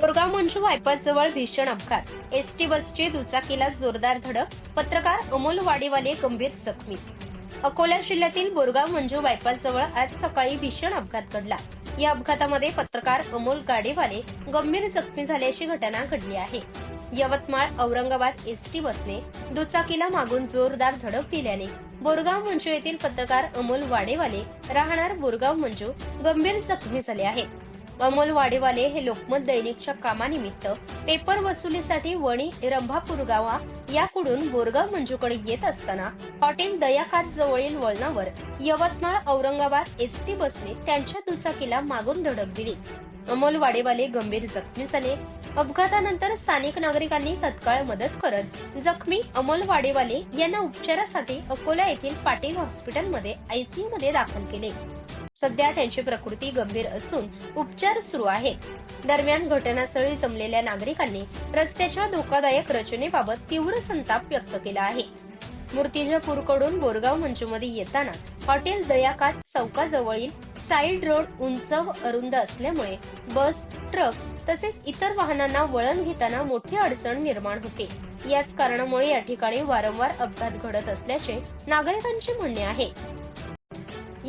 Borgaon Manju bypass जवळ भीषण अपघात. एसटी बसची दुचाकीला जोरदार धडक पत्रकार अमोल वाडेवाले गंभीर जखमी. अकोला जिल्ह्यातील बोरगाव मंजू बायपास जवळ आज सकाळी भीषण अपघात घडला. या अपघातामध्ये पत्रकार अमोल गाडेवाले गंभीर जखमी झाल्याची घटना घडली आहे. यवतमाळ औरंगाबाद एसटी बसने दुचाकीला मागून जोरदार धडक दिल्याने बोरगाव मंजू येथील पत्रकार अमोल वाडेवाले राहणार बोरगाव मंजू गंभीर जखमी झाले आहेत. अमोल वाडेवाले हे लोकमत दैनिकच्या कामानिमित्त पेपर वसुलीसाठी वणी रंभापूर गावा याकडून बोरगाव मंजूकडे येत असताना हॉटेल दयाखात जवळील वळणावर यवतमाळ औरंगाबाद एसटी बसने त्यांच्या दुचाकीला मागून धडक दिली. अमोल वाडेवाले गंभीर जखमी झाले. अपघातानंतर स्थानिक नागरिकांनी तत्काळ मदत करत जखमी अमोल वाडेवाले यांना उपचारासाठी अकोला येथील पाटील हॉस्पिटलमध्ये आयसीयू मध्ये दाखल केले. सध्या त्यांची प्रकृती गंभीर असून उपचार सुरू आहेत. दरम्यान घटनास्थळी जमलेल्या नागरिकांनी रस्त्याच्या धोकादायक रचनेबाबत तीव्र संताप व्यक्त केला आहे. मूर्तिजापूरकडून बोरगाव मंचमध्ये येताना हॉटेल दयाकात चौकाजवळील साईड रोड उंच व अरुंद असल्यामुळे बस ट्रक तसेच इतर वाहनांना वळण घेताना मोठी अडचण निर्माण होते. याच कारणामुळे या ठिकाणी वारंवार अपघात घडत असल्याचे नागरिकांचे म्हणणे आहे.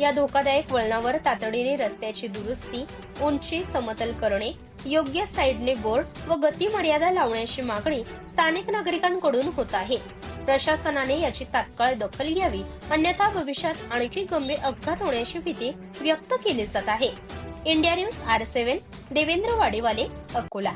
या धोकादायक वळणावर तातडीने रस्त्याची दुरुस्ती उंची समतल करणे योग्य साईडने बोर्ड व गती मर्यादा लावण्याची मागणी स्थानिक नागरिकांकडून होत आहे. प्रशासनाने याची तात्काळ दखल घ्यावी अन्यथा भविष्यात आणखी गंभीर अपघात होण्याची भीती व्यक्त केली जात आहे. India news R seven Devendra Wadewale Akola.